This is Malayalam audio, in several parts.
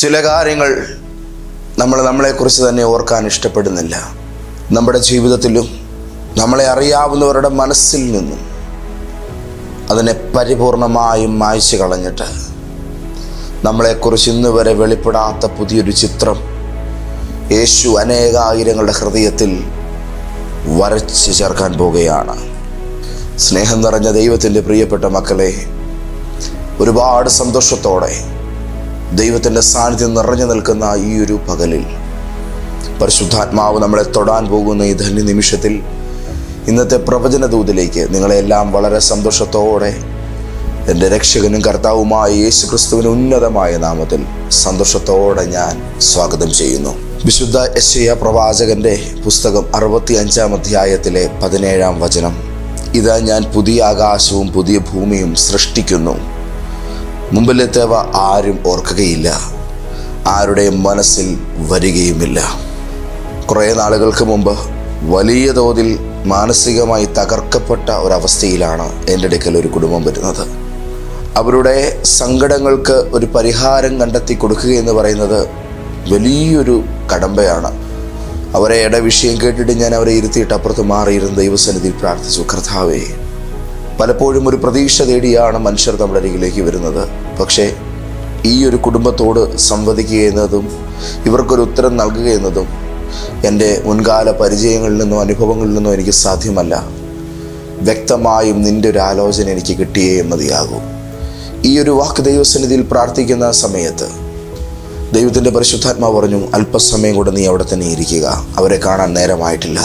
ചില കാര്യങ്ങൾ നമ്മൾ നമ്മളെക്കുറിച്ച് തന്നെ ഓർക്കാൻ ഇഷ്ടപ്പെടുന്നില്ല. നമ്മുടെ ജീവിതത്തിലും നമ്മളെ അറിയാവുന്നവരുടെ മനസ്സിൽ നിന്നും അതിനെ പരിപൂർണമായും മായ്ച്ചു കളഞ്ഞിട്ട് നമ്മളെക്കുറിച്ച് ഇന്ന് വരെ വെളിപ്പെടാത്ത പുതിയൊരു ചിത്രം യേശു അനേകായിരങ്ങളുടെ ഹൃദയത്തിൽ വരച്ച് ചേർക്കാൻ പോവുകയാണ്. സ്നേഹം നിറഞ്ഞ ദൈവത്തിന്റെ പ്രിയപ്പെട്ട മക്കളെ ഒരുപാട് സന്തോഷത്തോടെ ദൈവത്തിന്റെ സാന്നിധ്യം നിറഞ്ഞു നിൽക്കുന്ന ഈ ഒരു പകലിൽ പരിശുദ്ധാത്മാവ് നമ്മളെ തൊടാൻ പോകുന്ന ഈ ധന്യ നിമിഷത്തിൽ ഇന്നത്തെ പ്രവചന ദൂതിലേക്ക് നിങ്ങളെല്ലാം വളരെ സന്തോഷത്തോടെ എന്റെ രക്ഷകനും കർത്താവുമായ യേശു ക്രിസ്തുവിന് ഉന്നതമായ നാമത്തിൽ സന്തോഷത്തോടെ ഞാൻ സ്വാഗതം ചെയ്യുന്നു. വിശുദ്ധ യശയ പ്രവാചകന്റെ പുസ്തകം അറുപത്തി അഞ്ചാം അധ്യായത്തിലെ പതിനേഴാം വചനം. ഇതാ ഞാൻ പുതിയ ആകാശവും പുതിയ ഭൂമിയും സൃഷ്ടിക്കുന്നു. മുമ്പിലെത്തവ ആരും ഓർക്കുകയില്ല. ആരുടെയും മനസ്സിൽ വരികയുമില്ല. കുറേ നാളുകൾക്ക് മുമ്പ് വലിയ തോതിൽ മാനസികമായി തകർക്കപ്പെട്ട ഒരവസ്ഥയിലാണ് എന്റെ അടുക്കൽ ഒരു കുടുംബം വരുന്നത്. അവരുടെ സങ്കടങ്ങൾക്ക് ഒരു പരിഹാരം കണ്ടെത്തി കൊടുക്കുക എന്ന് പറയുന്നത് വലിയൊരു കടമ്പയാണ്. അവരെ ഇട വിഷയം കേട്ടിട്ട് ഞാൻ അവരെ ഇരുത്തിയിട്ട് അപ്പുറത്ത് മാറിയിരുന്ന ദൈവസന്നിധിയിൽ പ്രാർത്ഥിച്ചു കർത്താവേ പലപ്പോഴും ഒരു പ്രതീക്ഷ തേടിയാണ് മനുഷ്യർ നമ്മുടെ അരികിലേക്ക് വരുന്നത്. പക്ഷേ ഈ ഒരു കുടുംബത്തോട് സംവദിക്കുക എന്നതും ഇവർക്കൊരു ഉത്തരം നൽകുക എന്നതും എന്റെ മുൻകാല പരിചയങ്ങളിൽ നിന്നോ അനുഭവങ്ങളിൽ നിന്നോ എനിക്ക് സാധ്യമല്ല. വ്യക്തമായും നിന്റെ ഒരു ആലോചന എനിക്ക് കിട്ടിയേ മതിയാകൂ. ഈ ഒരു വാക്ക് ദൈവസന്നിധിയിൽ പ്രാർത്ഥിക്കുന്ന സമയത്ത് ദൈവത്തിന്റെ പരിശുദ്ധാത്മാവ് പറഞ്ഞു അല്പസമയം കൂടെ നീ അവിടെ തന്നെ ഇരിക്കുക. അവരെ കാണാൻ നേരമായിട്ടില്ല.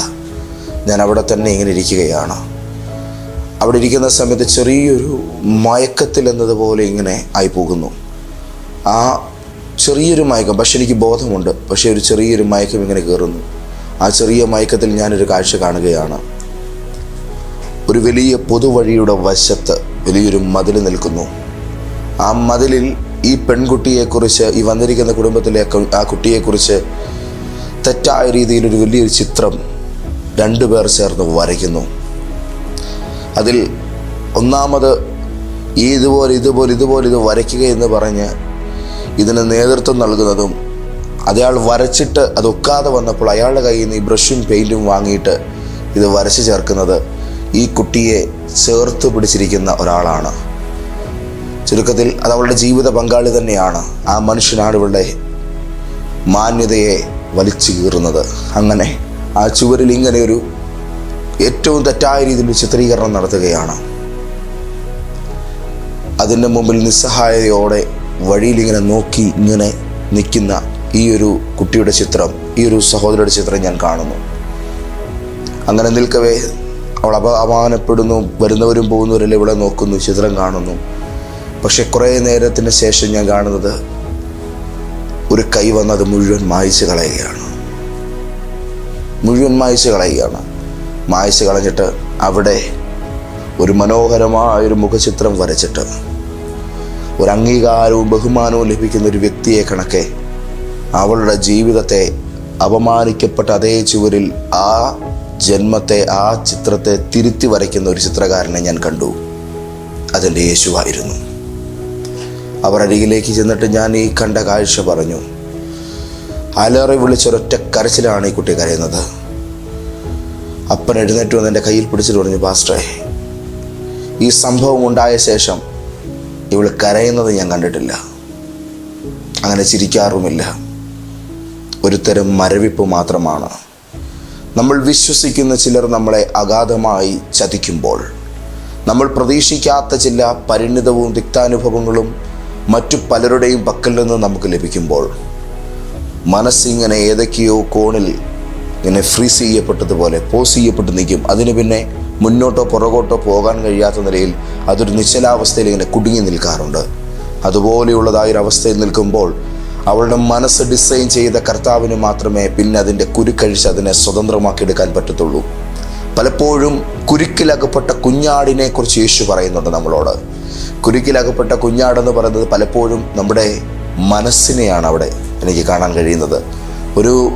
ഞാൻ അവിടെ തന്നെ ഇങ്ങനെ ഇരിക്കുകയാണ്. അവിടെ ഇരിക്കുന്ന സമയത്ത് ചെറിയൊരു മയക്കത്തിൽ എന്നതുപോലെ ഇങ്ങനെ ആയി പോകുന്നു ആ ചെറിയൊരു മയക്കം പക്ഷെ എനിക്ക് ബോധമുണ്ട്. പക്ഷേ ഒരു ചെറിയൊരു മയക്കം ഇങ്ങനെ കയറുന്നു. ആ ചെറിയ മയക്കത്തിൽ ഞാനൊരു കാഴ്ച കാണുകയാണ്. ഒരു വലിയ പൊതുവഴിയുടെ വശത്ത് വലിയൊരു മതിൽ നിൽക്കുന്നു. ആ മതിലിൽ ഈ പെൺകുട്ടിയെക്കുറിച്ച് ഈ വന്നിരിക്കുന്ന കുടുംബത്തിലെ ആ കുട്ടിയെക്കുറിച്ച് തെറ്റായ രീതിയിൽ ഒരു വലിയൊരു ചിത്രം രണ്ടുപേർ ചേർന്ന് വരയ്ക്കുന്നു. അതിൽ ഒന്നാമത് ഈ ഇതുപോലെ ഇതുപോലെ ഇതുപോലെ ഇത് വരയ്ക്കുക എന്ന് പറഞ്ഞ് ഇതിന് നേതൃത്വം നൽകുന്നതും അയാൾ വരച്ചിട്ട് അത് ഒക്കാതെ വന്നപ്പോൾ അയാളുടെ കയ്യിൽ നിന്ന് ഈ ബ്രഷും പെയിന്റും വാങ്ങിയിട്ട് ഇത് വരച്ച് ചേർക്കുന്നത് ഈ കുട്ടിയെ ചേർത്ത് പിടിച്ചിരിക്കുന്ന ഒരാളാണ്. ചുരുക്കത്തിൽ അത് അവളുടെ ജീവിത പങ്കാളി തന്നെയാണ്. ആ മനുഷ്യനാണ് ഇവളുടെ മാന്യതയെ വലിച്ചു കീറുന്നത്. അങ്ങനെ ആ ചുവരിൽ ഇങ്ങനെ ഒരു ഏറ്റവും തെറ്റായ രീതിയിൽ ചിത്രീകരണം നടത്തുകയാണ്. അതിന്റെ മുമ്പിൽ നിസ്സഹായതയോടെ വഴിയിൽ ഇങ്ങനെ നോക്കി ഇങ്ങനെ നിൽക്കുന്ന ഈ ഒരു കുട്ടിയുടെ ചിത്രം ഈ ഒരു സഹോദരിയുടെ ചിത്രം ഞാൻ കാണുന്നു. അങ്ങനെ നിൽക്കവേ അവൾ അപ അപമാനപ്പെടുന്നു വരുന്നവരും പോകുന്നവരെല്ലാം ഇവിടെ നോക്കുന്നു ചിത്രം കാണുന്നു. പക്ഷെ കുറേ നേരത്തിന് ശേഷം ഞാൻ കാണുന്നത് ഒരു കൈ വന്നത് മുഴുവൻ മായ്ച്ചു കളയുകയാണ്. മുഴുവൻ മായ്ച്ചു കളയുകയാണ്. മായ്ച്ചു കളഞ്ഞിട്ട് അവിടെ ഒരു മനോഹരമായൊരു മുഖചിത്രം വരച്ചിട്ട് ഒരു അംഗീകാരവും ബഹുമാനവും ലഭിക്കുന്ന ഒരു വ്യക്തിയെ കണക്കെ അവളുടെ ജീവിതത്തെ അപമാനിക്കപ്പെട്ട അതേ ചുവരിൽ ആ ജന്മത്തെ ആ ചിത്രത്തെ തിരുത്തി വരയ്ക്കുന്ന ഒരു ചിത്രകാരനെ ഞാൻ കണ്ടു. അതെന്റെ യേശുവായിരുന്നു. അവർ അരികിലേക്ക് ചെന്നിട്ട് ഞാൻ ഈ കണ്ട കാഴ്ച പറഞ്ഞു. അലറി വിളിച്ചൊരൊറ്റ കരച്ചിലാണ് ഈ കുട്ടി കരയുന്നത്. അപ്പൻ എഴുന്നേറ്റ് വന്ന് എന്റെ കയ്യിൽ പിടിച്ചിട്ട് പറഞ്ഞു പാസ്റ്ററെ ഈ സംഭവം ഉണ്ടായ ശേഷം ഇവൾ കരയുന്നത് ഞാൻ കണ്ടിട്ടില്ല. അങ്ങനെ ചിരിക്കാറുമില്ല. ഒരുതരം മരവിപ്പ് മാത്രമാണ്. നമ്മൾ വിശ്വസിക്കുന്ന ചിലർ നമ്മളെ അഗാധമായി ചതിക്കുമ്പോൾ നമ്മൾ പ്രതീക്ഷിക്കാത്ത ചില പരിണിതവും തിക്താനുഭവങ്ങളും മറ്റു പലരുടെയും പക്കൽ നിന്ന് നമുക്ക് ലഭിക്കുമ്പോൾ മനസ്സിങ്ങനെ ഏതൊക്കെയോ കോണിൽ ഇങ്ങനെ ഫ്രീസ് ചെയ്യപ്പെട്ടതുപോലെ പോസ് ചെയ്യപ്പെട്ട് നിൽക്കും. അതിന് പിന്നെ മുന്നോട്ടോ പുറകോട്ടോ പോകാൻ കഴിയാത്ത നിലയിൽ അതൊരു നിശ്ചലാവസ്ഥയിൽ ഇങ്ങനെ കുടുങ്ങി നിൽക്കാറുണ്ട്. അതുപോലെയുള്ളതായ ഒരു അവസ്ഥയിൽ നിൽക്കുമ്പോൾ അവളുടെ മനസ്സ് ഡിസൈൻ ചെയ്ത കർത്താവിന് മാത്രമേ പിന്നെ അതിന്റെ കുരുക്കഴിച്ച് അതിനെ സ്വതന്ത്രമാക്കിയെടുക്കാൻ പറ്റത്തുള്ളൂ. പലപ്പോഴും കുരുക്കിലകപ്പെട്ട കുഞ്ഞാടിനെ കുറിച്ച് യേശു പറയുന്നുണ്ട് നമ്മളോട്. കുരുക്കിലകപ്പെട്ട കുഞ്ഞാടെന്ന് പറയുന്നത് പലപ്പോഴും നമ്മുടെ മനസ്സിനെയാണ് അവിടെ എനിക്ക് കാണാൻ കഴിയുന്നത്. ഒരു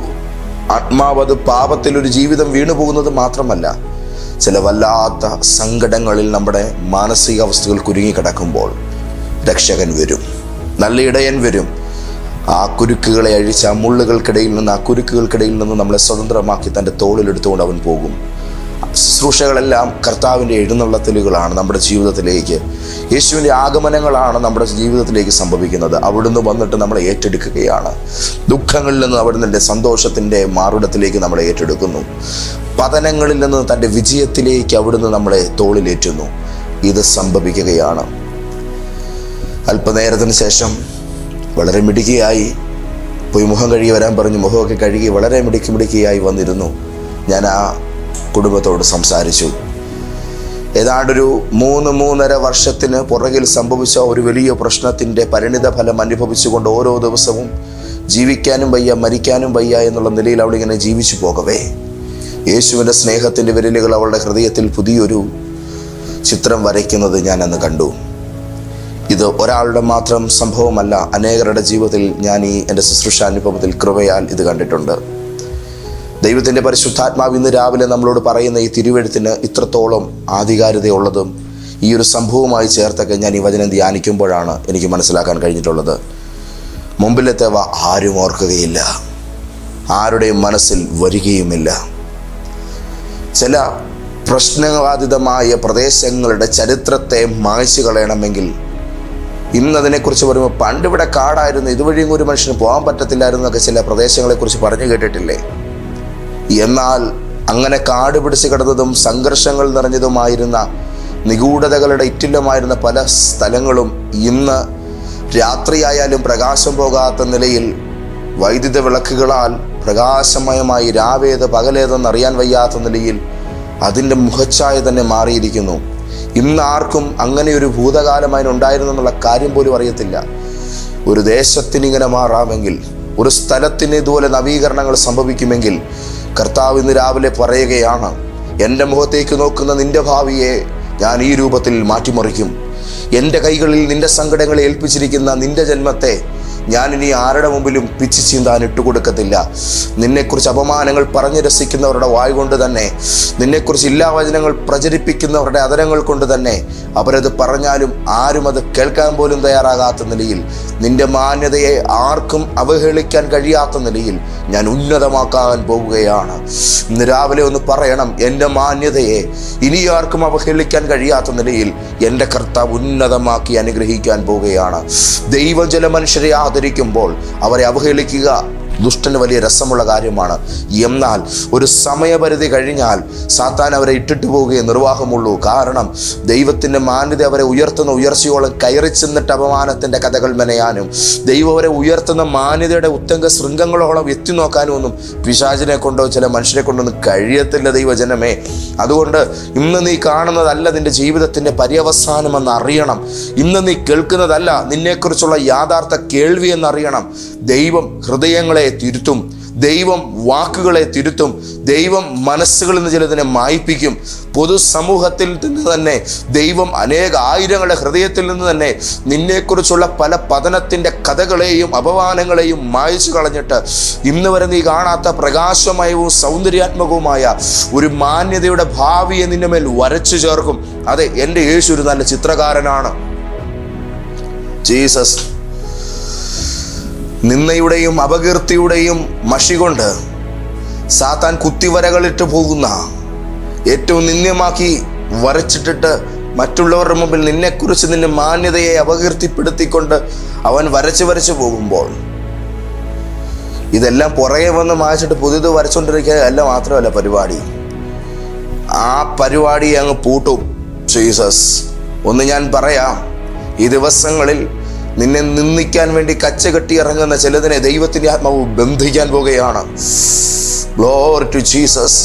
ആത്മാവത് പാപത്തിൽ ഒരു ജീവിതം വീണുപോകുന്നത് മാത്രമല്ല ചില വല്ലാത്ത സങ്കടങ്ങളിൽ നമ്മുടെ മാനസികാവസ്ഥകൾ കുരുങ്ങിക്കിടക്കുമ്പോൾ രക്ഷകൻ വരും നല്ല ഇടയൻ വരും. ആ കുരുക്കുകളെ അഴിച്ച് ആ മുള്ളുകൾക്കിടയിൽ നിന്ന് ആ കുരുക്കുകൾക്കിടയിൽ നിന്ന് നമ്മളെ സ്വതന്ത്രമാക്കി തന്റെ തോളിലെടുത്തുകൊണ്ട് അവൻ പോകും. ശുശ്രൂഷകളെല്ലാം കർത്താവിന്റെ എഴുന്നള്ളത്തലുകളാണ് നമ്മുടെ ജീവിതത്തിലേക്ക്. യേശുവിന്റെ ആഗമനങ്ങളാണ് നമ്മുടെ ജീവിതത്തിലേക്ക് സംഭവിക്കുന്നത്. അവിടുന്ന് വന്നിട്ട് നമ്മളെ ഏറ്റെടുക്കുകയാണ്. ദുഃഖങ്ങളിൽ നിന്ന് അവിടുന്ന് സന്തോഷത്തിന്റെ മാറുടത്തിലേക്ക് നമ്മളെ ഏറ്റെടുക്കുന്നു. പതനങ്ങളിൽ നിന്ന് തന്റെ വിജയത്തിലേക്ക് അവിടുന്ന് നമ്മളെ തോളിലേറ്റുന്നു. ഇത് സംഭവിക്കുകയാണ്. അല്പനേരത്തിന് ശേഷം വളരെ മിടുക്കിയായി പോയി മുഖം കഴുകി വരാൻ പറഞ്ഞു. മുഖമൊക്കെ കഴുകി വളരെ മിടുക്കി മിടുക്കിയായി വന്നിരുന്നു. ഞാൻ ആ കുടുംബത്തോട് സംസാരിച്ചു. ഏതാണ്ടൊരു മൂന്ന് മൂന്നര വർഷത്തിന് പുറകിൽ സംഭവിച്ച ഒരു വലിയ പ്രശ്നത്തിന്റെ പരിണിത ഫലം അനുഭവിച്ചുകൊണ്ട് ഓരോ ദിവസവും ജീവിക്കാനും വയ്യ മരിക്കാനും വയ്യ എന്നുള്ള നിലയിൽ അവൾ ഇങ്ങനെ ജീവിച്ചു പോകവേ. യേശുവിന്റെ സ്നേഹത്തിന്റെ വിരലുകൾ അവളുടെ ഹൃദയത്തിൽ പുതിയൊരു ചിത്രം വരയ്ക്കുന്നത് ഞാൻ അന്ന് കണ്ടു. ഇത് ഒരാളുടെ മാത്രം സംഭവമല്ല അനേകരുടെ ജീവിതത്തിൽ ഞാൻ ഈ എന്റെ ശുശ്രൂഷാനുഭവത്തിൽ കൃപയാൽ ഇത് കണ്ടിട്ടുണ്ട്. ദൈവത്തിന്റെ പരിശുദ്ധാത്മാവ് ഇന്ന് രാവിലെ നമ്മളോട് പറയുന്ന ഈ തിരുവെഴുത്തിന് ഇത്രത്തോളം ആധികാരികതയുള്ളതും ഈ ഒരു സംഭവവുമായി ചേർത്തൊക്കെ ഞാൻ ഈ വചനം ധ്യാനിക്കുമ്പോഴാണ് എനിക്ക് മനസ്സിലാക്കാൻ കഴിഞ്ഞിട്ടുള്ളത്. മുമ്പിലത്തെവ ആരും ഓർക്കുകയില്ല. ആരുടെയും മനസ്സിൽ വരികയുമില്ല. ചില പ്രശ്നബാധിതമായ പ്രദേശങ്ങളുടെ ചരിത്രത്തെ മായ്ച്ചു കളയണമെങ്കിൽ ഇന്ന് അതിനെക്കുറിച്ച് പറയുമ്പോൾ പണ്ടിവിടെ കാടായിരുന്നു ഇതുവഴിയും ഒരു മനുഷ്യന് പോകാൻ പറ്റത്തില്ലായിരുന്നു എന്നൊക്കെ ചില പ്രദേശങ്ങളെക്കുറിച്ച് പറഞ്ഞു കേട്ടിട്ടില്ലേ? എന്നാൽ അങ്ങനെ കാട് പിടിച്ച് കിടന്നതും സംഘർഷങ്ങൾ നിറഞ്ഞതുമായിരുന്ന നിഗൂഢതകളുടെ ഇറ്റില്ലമായിരുന്ന പല സ്ഥലങ്ങളും ഇന്ന് രാത്രിയായാലും പ്രകാശം പോകാത്ത നിലയിൽ വൈദ്യുത വിളക്കുകളാൽ പ്രകാശമയമായി രാവേത് പകലേതെന്ന് അറിയാൻ വയ്യാത്ത നിലയിൽ അതിന്റെ മുഖച്ഛായ തന്നെ മാറിയിരിക്കുന്നു. ഇന്ന് ആർക്കും അങ്ങനെ ഒരു ഭൂതകാലം അതിനുണ്ടായിരുന്നു എന്നുള്ള കാര്യം പോലും അറിയത്തില്ല. ഒരു ദേശത്തിനിങ്ങനെ മാറാമെങ്കിൽ ഒരു സ്ഥലത്തിന് ഇതുപോലെ നവീകരണങ്ങൾ സംഭവിക്കുമെങ്കിൽ കർത്താവ് ഇന്ന് രാവിലെ പറയുകയാണ് എന്റെ മുഖത്തേക്ക് നോക്കുന്ന നിന്റെ ഭാവിയെ ഞാൻ ഈ രൂപത്തിൽ മാറ്റിമറിക്കും. എന്റെ കൈകളിൽ നിന്റെ സങ്കടങ്ങളെ ഏൽപ്പിച്ചിരിക്കുന്ന നിന്റെ ജന്മത്തെ ഞാൻ ഇനി ആരുടെ മുമ്പിലും പിച്ചു ചീന്താൻ ഇട്ടുകൊടുക്കത്തില്ല. നിന്നെക്കുറിച്ച് അപമാനങ്ങൾ പറഞ്ഞു രസിക്കുന്നവരുടെ വായ് കൊണ്ട് തന്നെ നിന്നെക്കുറിച്ച് ഇല്ലാ വചനങ്ങൾ പ്രചരിപ്പിക്കുന്നവരുടെ അതരങ്ങൾ കൊണ്ട് തന്നെ അവരത് പറഞ്ഞാലും ആരും അത് കേൾക്കാൻ പോലും തയ്യാറാകാത്ത നിലയിൽ നിന്റെ മാന്യതയെ ആർക്കും അവഹേളിക്കാൻ കഴിയാത്ത നിലയിൽ ഞാൻ ഉന്നതമാക്കാൻ പോവുകയാണ്. ഇന്ന് രാവിലെ ഒന്ന് പറയണം എന്റെ മാന്യതയെ ഇനി ആർക്കും അവഹേളിക്കാൻ കഴിയാത്ത നിലയിൽ എന്റെ കർത്താവ് ഉന്നതമാക്കി അനുഗ്രഹിക്കാൻ പോവുകയാണ്. ദൈവജല മനുഷ്യരെ ആദരിക്കുമ്പോൾ അവരെ അവഹേളിക്കുക. ദുഷ്ടന് വലിയ രസമുള്ള കാര്യമാണ്. എന്നാൽ ഒരു സമയപരിധി കഴിഞ്ഞാൽ സാത്താൻ അവരെ ഇട്ടിട്ട് പോവുകയെ നിർവാഹമുള്ളൂ. കാരണം ദൈവത്തിന്റെ മാന്യത അവരെ ഉയർത്തുന്ന ഉയർച്ചയോളം കയറി ചെന്നിട്ട് അപമാനത്തിന്റെ കഥകൾ മെനയാനും ദൈവം അവരെ ഉയർത്തുന്ന മാന്യതയുടെ ഉത്തങ്ക ശൃംഗങ്ങളോളം എത്തി നോക്കാനും ഒന്നും പിശാചിനെ കൊണ്ടോ ചില മനുഷ്യരെ കൊണ്ടൊന്നും കഴിയത്തില്ല ദൈവജനമേ. അതുകൊണ്ട് ഇന്ന് നീ കാണുന്നതല്ല നിന്റെ ജീവിതത്തിന്റെ പര്യവസാനമെന്ന് അറിയണം ഇന്ന് നീ കേൾക്കുന്നതല്ല നിന്നെക്കുറിച്ചുള്ള യാഥാർത്ഥ കേൾവി എന്നറിയണം. ദൈവം ഹൃദയങ്ങളെ തിരുത്തും. ദൈവം വാക്കുകളെ തിരുത്തും. ദൈവം മനസ്സുകളിൽ നിന്ന് ചിലതിനെ മായിപ്പിക്കും പൊതുസമൂഹത്തിൽ നിന്ന് തന്നെ ദൈവം അനേക ആയിരങ്ങളുടെ ഹൃദയത്തിൽ നിന്ന് തന്നെ നിന്നെക്കുറിച്ചുള്ള പല പതനത്തിന്റെ കഥകളെയും അപമാനങ്ങളെയും മായച്ചു കളഞ്ഞിട്ട് ഇന്ന് വരെ നീ കാണാത്ത പ്രകാശമയവും സൗന്ദര്യാത്മകവുമായ ഒരു മാന്യതയുടെ ഭാവിയെ നിന്റെ മേൽ വരച്ചു ചേർക്കും. അതെ എന്റെ യേശു ഒരു നല്ല ചിത്രകാരനാണ്. ജീസസ് നിന്നയുടെയും അപകീർത്തിയുടെയും മഷി കൊണ്ട് സാത്താൻ കുത്തിവരകളിട്ട് പോകുന്ന ഏറ്റവും നിന്ദ്യമാക്കി വരച്ചിട്ടിട്ട് മറ്റുള്ളവരുടെ മുമ്പിൽ നിന്നെക്കുറിച്ച് നിന്റെ മാന്യതയെ അപകീർത്തിപ്പെടുത്തിക്കൊണ്ട് അവൻ വരച്ച് വരച്ച് പോകുമ്പോൾ ഇതെല്ലാം പുറകെ വന്ന് മായച്ചിട്ട് പുതിയത് വരച്ചുകൊണ്ടിരിക്കുക അല്ല മാത്രമല്ല പരിപാടി. ആ പരിപാടി അങ്ങ് പൂട്ടും. ജീസസ്. ഒന്ന് ഞാൻ പറയാം ഈ ദിവസങ്ങളിൽ നിന്നെ നിന്ദിക്കാൻ വേണ്ടി കച്ച കെട്ടി ഇറങ്ങുന്ന ചിലതിനെ ദൈവത്തിന്റെ ആത്മാവ് ബന്ധിക്കാൻ പോകുകയാണ്. ടു ജീസസ്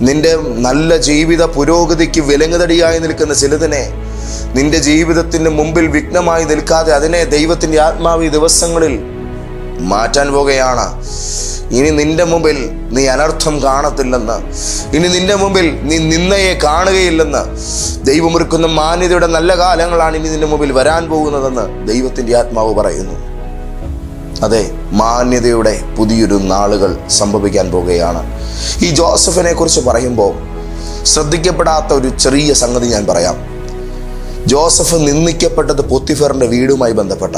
നിന്റെ നല്ല ജീവിത പുരോഗതിക്ക് വിലങ്ങുതടിയായി നിൽക്കുന്ന ചിലതിനെ നിന്റെ ജീവിതത്തിന് മുമ്പിൽ വിഘ്നമായി നിൽക്കാതെ അതിനെ ദൈവത്തിന്റെ ആത്മാവ് ദിവസങ്ങളിൽ മാറ്റാൻ പോകുകയാണ്. ഇനി നിന്റെ മുമ്പിൽ നീ അനർത്ഥം കാണത്തില്ലെന്ന്. ഇനി നിന്റെ മുമ്പിൽ നീ നിന്നയെ കാണുകയില്ലെന്ന്. ദൈവമൊരുക്കുന്ന മാന്യതയുടെ നല്ല കാലങ്ങളാണ് ഇനി നിന്റെ മുമ്പിൽ വരാൻ പോകുന്നതെന്ന് ദൈവത്തിന്റെ ആത്മാവ് പറയുന്നു. അതെ മാന്യതയുടെ പുതിയൊരു നാളുകൾ സംഭവിക്കാൻ പോവുകയാണ് ഈ ജോസഫിനെ കുറിച്ച് പറയുമ്പോൾ ശ്രദ്ധിക്കപ്പെടാത്ത ഒരു ചെറിയ സംഗതി ഞാൻ പറയാം. ജോസഫ് നിന്ദിക്കപ്പെട്ടത് പൊത്തിഫറിന്റെ വീടുമായി ബന്ധപ്പെട്ട.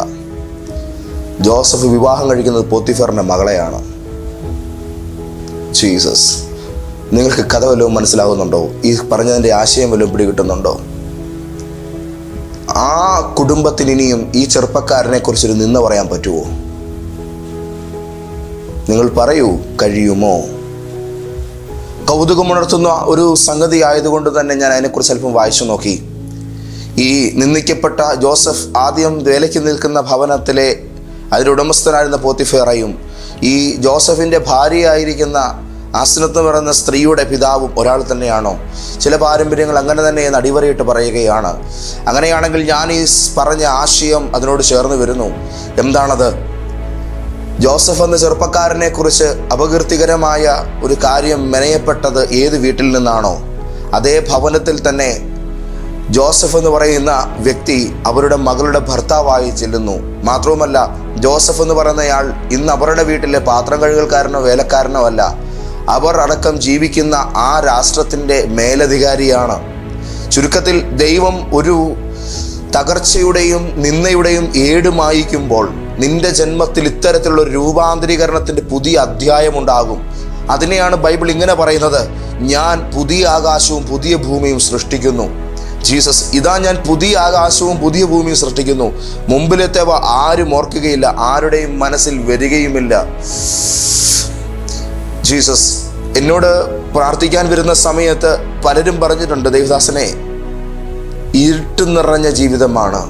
ജോസഫ് വിവാഹം കഴിക്കുന്നത് പൊത്തിഫറിന്റെ മകളെയാണ്. ജീസസ് നിങ്ങൾക്ക് കഥ വല്ലതും മനസ്സിലാകുന്നുണ്ടോ ഈ പറഞ്ഞതിന്റെ ആശയം വല്ലതും പിടികിട്ടുന്നുണ്ടോ? ആ കുടുംബത്തിന് ഇനിയും ഈ ചെറുപ്പക്കാരനെ കുറിച്ചൊരു നിന്ന് പറയാൻ പറ്റുമോ നിങ്ങൾ പറയൂ കഴിയുമോ? കൗതുകമുണർത്തുന്ന ഒരു സംഗതി ആയതുകൊണ്ട് തന്നെ ഞാൻ അതിനെക്കുറിച്ച് അല്പം വായിച്ചു നോക്കി. ഈ നിന്ദിക്കപ്പെട്ട ജോസഫ് ആദ്യം വേലയ്ക്ക് നിൽക്കുന്ന ഭവനത്തിലെ അതിലുടമസ്ഥനായിരുന്ന പോത്തിഫേറയും ഈ ജോസഫിന്റെ ഭാര്യയായിരിക്കുന്ന ആസ്നത്ത് പറയുന്ന സ്ത്രീയുടെ പിതാവും ഒരാൾ തന്നെയാണോ? ചില പാരമ്പര്യങ്ങൾ അങ്ങനെ തന്നെ എന്ന് അടിവരയിട്ട് പറയുകയാണ്. അങ്ങനെയാണെങ്കിൽ ഞാൻ ഈ പറഞ്ഞ ആശയം അതിനോട് ചേർന്ന് വരുന്നു. എന്താണത്? ജോസഫ് എന്ന ചെറുപ്പക്കാരനെ കുറിച്ച് അപകീർത്തികരമായ ഒരു കാര്യം മെനയപ്പെട്ടത് ഏത് വീട്ടിൽ നിന്നാണോ? അതേ ഭവനത്തിൽ തന്നെ ജോസഫ് എന്ന് പറയുന്ന വ്യക്തി അവരുടെ മകളുടെ ഭർത്താവായി ചെല്ലുന്നു. മാത്രവുമല്ല ജോസഫ് എന്ന് പറയുന്നയാൾ ഇന്ന് അവരുടെ വീട്ടിലെ പാത്രം കഴുകൽക്കാരനോ വേലക്കാരനോ അല്ല. അവർ അടക്കം ജീവിക്കുന്ന ആ രാഷ്ട്രത്തിന്റെ മേലധികാരിയാണ്. ചുരുക്കത്തിൽ ദൈവം ഒരു തകർച്ചയുടെയും നിന്നയുടെയും ഏട് മായിക്കുമ്പോൾ നിന്റെ ജന്മത്തിൽ ഇത്തരത്തിലുള്ള ഒരു രൂപാന്തരീകരണത്തിന്റെ പുതിയ അധ്യായമുണ്ടാകും. അതിനെയാണ് ബൈബിൾ ഇങ്ങനെ പറയുന്നത് ഞാൻ പുതിയ ആകാശവും പുതിയ ഭൂമിയും സൃഷ്ടിക്കുന്നു. ജീസസ് ഇതാ ഞാൻ പുതിയ ആകാശവും പുതിയ ഭൂമിയും സൃഷ്ടിക്കുന്നു. മുമ്പിലെത്തേവ ആരും ഓർക്കുകയില്ല ആരുടെയും മനസ്സിൽ വരികയുമില്ല. ജീസസ് എന്നോട് പ്രാർത്ഥിക്കാൻ വരുന്ന സമയത്ത് പലരും പറഞ്ഞിട്ടുണ്ട് ദേവദാസനെ ഇരുട്ട് നിറഞ്ഞ ജീവിതമാണ്.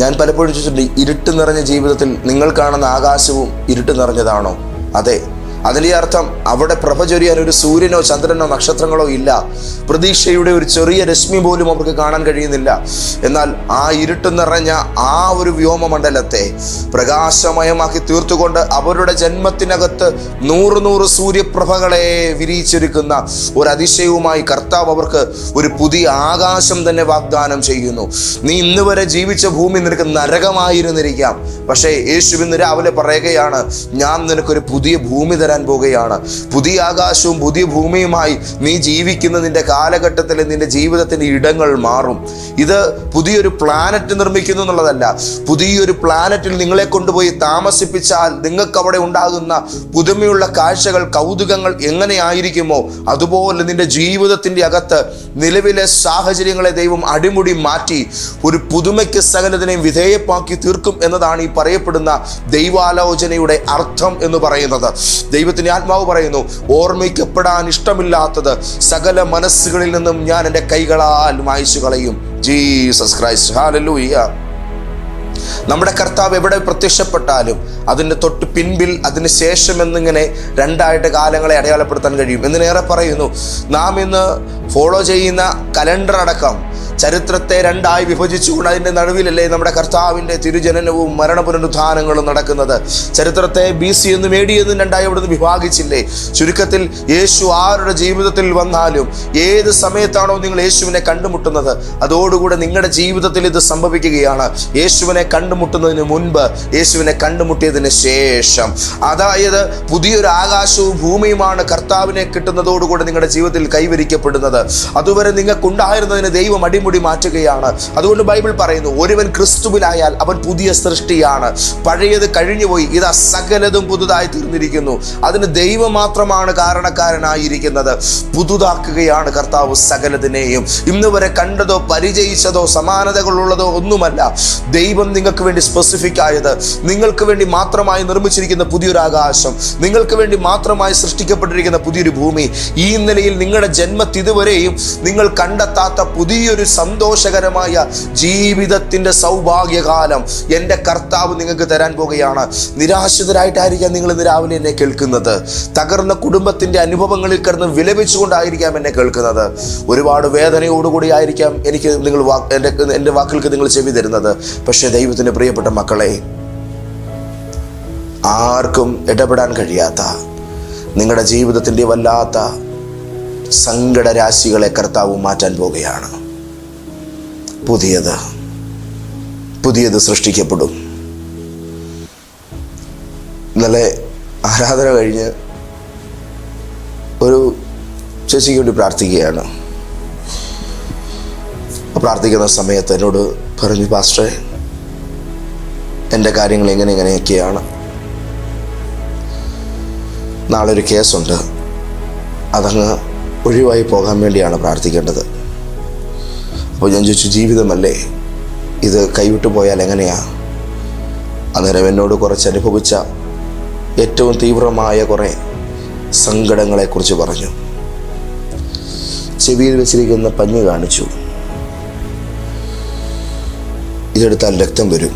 ഞാൻ പലപ്പോഴും ചോദിച്ചിട്ടുണ്ട് ഇരുട്ട് നിറഞ്ഞ ജീവിതത്തിൽ നിങ്ങൾ കാണുന്ന ആകാശവും ഇരുട്ട് നിറഞ്ഞതാണോ? അതെ അതിന്റെ അർത്ഥം അവിടെ പ്രഭ ചൊരിയാൻ ഒരു സൂര്യനോ ചന്ദ്രനോ നക്ഷത്രങ്ങളോ ഇല്ല. പ്രതീക്ഷയുടെ ഒരു ചെറിയ രശ്മി പോലും അവർക്ക് കാണാൻ കഴിയുന്നില്ല. എന്നാൽ ആ ഇരുട്ട് നിറഞ്ഞ ആ ഒരു വ്യോമമണ്ഡലത്തെ പ്രകാശമയമാക്കി തീർത്തുകൊണ്ട് അവരുടെ ജന്മത്തിനകത്ത് നൂറ് നൂറ് സൂര്യപ്രഭകളെ വിരിയിച്ചൊരുക്കുന്ന ഒരു അതിശയവുമായി കർത്താവ് അവർക്ക് ഒരു പുതിയ ആകാശം തന്നെ വാഗ്ദാനം ചെയ്യുന്നു. നീ ഇന്ന് വരെ ജീവിച്ച ഭൂമി നിനക്ക് നരകമായിരുന്നിരിക്കാം. പക്ഷേ യേശു ഇന്ന് രാവിലെ പറയുകയാണ് ഞാൻ നിനക്കൊരു പുതിയ ഭൂമി പോകുകയാണ് പുതിയ ആകാശവും പുതിയ ഭൂമിയുമായി നീ ജീവിക്കുന്ന നിന്റെ കാലഘട്ടത്തിൽ നിന്റെ ജീവിതത്തിന്റെ ഇടങ്ങൾ മാറും. ഇത് പുതിയൊരു പ്ലാനറ്റ് നിർമ്മിക്കുന്നു എന്നുള്ളതല്ല. പുതിയൊരു പ്ലാനറ്റിൽ നിങ്ങളെ കൊണ്ടുപോയി താമസിപ്പിച്ചാൽ നിങ്ങൾക്ക് അവിടെ ഉണ്ടാകുന്ന പുതുമയുള്ള കാഴ്ചകൾ കൗതുകങ്ങൾ എങ്ങനെയായിരിക്കുമോ അതുപോലെ നിന്റെ ജീവിതത്തിന്റെ അകത്ത് നിലവിലെ സാഹചര്യങ്ങളെ ദൈവം അടിമുടി മാറ്റി ഒരു പുതുമയ്ക്ക് സകലതിനെയും വിധേയമാക്കി തീർക്കും എന്നതാണ് ഈ പറയപ്പെടുന്ന ദൈവാലോചനയുടെ അർത്ഥം എന്ന് പറയുന്നത്. ദൈവത്തിന്റെ ആത്മാവ് പറയുന്നു ഓർമ്മിക്കപ്പെടാൻ ഇഷ്ടമില്ലാത്തത് സകല മനസ്സുകളിൽ നിന്നും ഞാൻ എന്റെ കൈകളാൽ മായ്ച്ചു കളയും ജീസസ് ക്രൈസ്റ്റ്. ഹാലലൂയ്യ നമ്മുടെ കർത്താവ് എവിടെ പ്രത്യക്ഷപ്പെട്ടാലും അതിന്റെ തൊട്ട് പിൻപിൽ അതിന് ശേഷം എന്നിങ്ങനെ രണ്ടായിട്ട് കാലങ്ങളെ അടയാളപ്പെടുത്താൻ കഴിയും. എന്നിനേറെ പറയുന്നു നാം ഇന്ന് ഫോളോ ചെയ്യുന്ന കലണ്ടർ അടക്കം ചരിത്രത്തെ രണ്ടായി വിഭജിച്ചുകൊണ്ട് അതിന്റെ നടുവിലല്ലേ നമ്മുടെ കർത്താവിന്റെ തിരുജനനവും മരണ പുനരുദ്ധാനങ്ങളും നടക്കുന്നത്. ചരിത്രത്തെ ബി സി എന്നും എ ഡി എന്നും രണ്ടായി അവിടുന്ന് വിഭാഗിച്ചില്ലേ? ചുരുക്കത്തിൽ യേശു ആരുടെ ജീവിതത്തിൽ വന്നാലും ഏത് സമയത്താണോ നിങ്ങൾ യേശുവിനെ കണ്ടുമുട്ടുന്നത്? അതോടുകൂടെ നിങ്ങളുടെ ജീവിതത്തിൽ ഇത് സംഭവിക്കുകയാണ്. യേശുവിനെ കണ്ടുമുട്ടുന്നതിന് മുൻപ് യേശുവിനെ കണ്ടുമുട്ടിയതിന് ശേഷം. അതായത് പുതിയൊരു ആകാശവും ഭൂമിയുമാണ് കർത്താവിനെ കിട്ടുന്നതോടുകൂടെ നിങ്ങളുടെ ജീവിതത്തിൽ കൈവരിക്കപ്പെടുന്നത്. അതുവരെ നിങ്ങൾക്കുണ്ടായിരുന്നതിന് ദൈവം അടിമുടി മാറ്റുകയാണ്. അതുകൊണ്ട് ബൈബിൾ പറയുന്നു ഒരുവൻ ക്രിസ്തുവിലായാൽ അവൻ പുതിയ സൃഷ്ടിയാണ്. പഴയത് കഴിഞ്ഞുപോയി ഇതാ സകലതും പുതുതായി തീർന്നിരിക്കുന്നു. അതിന് ദൈവം മാത്രമാണ് കാരണക്കാരനായിരിക്കുന്നത്. പുതുതാക്കുകയാണ് കർത്താവ് സകലതിനെയും. ഇന്ന് വരെ കണ്ടതോ പരിചയിച്ചതോ സമാനതകളുള്ളതോ ഒന്നുമല്ല. ദൈവം നിങ്ങൾക്ക് വേണ്ടി സ്പെസിഫിക് ആയത് നിങ്ങൾക്ക് വേണ്ടി മാത്രമായി നിർമ്മിച്ചിരിക്കുന്ന പുതിയൊരു ആകാശം നിങ്ങൾക്ക് വേണ്ടി മാത്രമായി സൃഷ്ടിക്കപ്പെട്ടിരിക്കുന്ന പുതിയൊരു ഭൂമി. ഈ നിലയിൽ നിങ്ങളുടെ ജന്മത്തിതുവരെയും നിങ്ങൾ കണ്ടെത്താത്ത പുതിയൊരു സന്തോഷകരമായ ജീവിതത്തിന്റെ സൗഭാഗ്യകാലം എന്റെ കർത്താവ് നിങ്ങൾക്ക് തരാൻ പോകുകയാണ്. നിരാശിതരായിട്ടായിരിക്കാം നിങ്ങൾ ഇന്ന് രാവിലെ എന്നെ കേൾക്കുന്നത്. തകർന്ന കുടുംബത്തിന്റെ അനുഭവങ്ങളിൽ കിടന്ന് വിലപിച്ചുകൊണ്ടായിരിക്കാം എന്നെ കേൾക്കുന്നത്. ഒരുപാട് വേദനയോടുകൂടി ആയിരിക്കാം എനിക്ക് നിങ്ങൾ എന്റെ എന്റെ വാക്കുകൾക്ക് നിങ്ങൾ ചെവി തരുന്നത്. പക്ഷേ ദൈവത്തിന്റെ പ്രിയപ്പെട്ട മക്കളെ ആർക്കും ഇടപെടാൻ കഴിയാത്ത നിങ്ങളുടെ ജീവിതത്തിന്റെ വല്ലാത്ത സങ്കടരാശികളെ കർത്താവ് മാറ്റാൻ പോവുകയാണ് പുതിയത്. പുതിയത് സൃഷ്ടിക്കപ്പെടും. ഇന്നലെ ആരാധന കഴിഞ്ഞ് ഒരു ചേച്ചിക്ക് വേണ്ടി പ്രാർത്ഥിക്കുകയാണ്. പ്രാർത്ഥിക്കുന്ന സമയത്ത് എന്നോട് പറഞ്ഞു പാസ്റ്ററെ എന്റെ കാര്യങ്ങൾ എങ്ങനെ എങ്ങനെയൊക്കെയാണ് നാളെ ഒരു കേസുണ്ട്. അതങ്ങ് ഒഴിവായി പോകാൻ വേണ്ടിയാണ് പ്രാർത്ഥിക്കേണ്ടത്. അപ്പോൾ ഞാൻ ചോദിച്ചു ജീവിതമല്ലേ? ഇത് കൈവിട്ടു പോയാൽ എങ്ങനെയാ? അന്നേരം എന്നോട് കുറച്ച് അനുഭവിച്ച ഏറ്റവും തീവ്രമായ കുറേ സങ്കടങ്ങളെക്കുറിച്ച് പറഞ്ഞു. ചെവിയിൽ വെച്ചിരിക്കുന്ന പഞ്ഞ് കാണിച്ചു. ഇതെടുത്താൽ രക്തം വരും.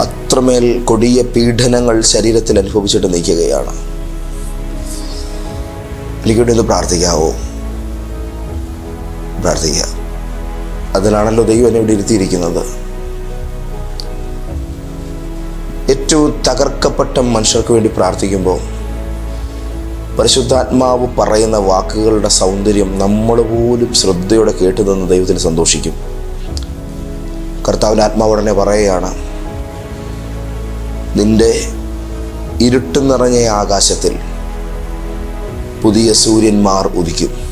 അത്രമേൽ കൊടിയ പീഡനങ്ങൾ ശരീരത്തിൽ അനുഭവിച്ചിട്ട് നിൽക്കുകയാണ്. എനിക്കിവിടെ ഒന്ന് പ്രാർത്ഥിക്കാവോ? പ്രാർത്ഥിക്കാം അതിലാണല്ലോ ദൈവം എന്നെ ഇവിടെ ഇരുത്തിയിരിക്കുന്നത്. ഏറ്റവും തകർക്കപ്പെട്ട മനുഷ്യർക്ക് വേണ്ടി പ്രാർത്ഥിക്കുമ്പോൾ പരിശുദ്ധാത്മാവ് പറയുന്ന വാക്കുകളുടെ സൗന്ദര്യം നമ്മൾ പോലും ശ്രദ്ധയോടെ കേട്ടു നിന്ന് ദൈവത്തിൽ സന്തോഷിക്കും. കർത്താവിന്റെ ആത്മാവ് ഉടനെ പറയുകയാണ് നിന്റെ ഇരുട്ട് നിറഞ്ഞ ആകാശത്തിൽ പുതിയ സൂര്യന്മാർ ഉദിക്കും.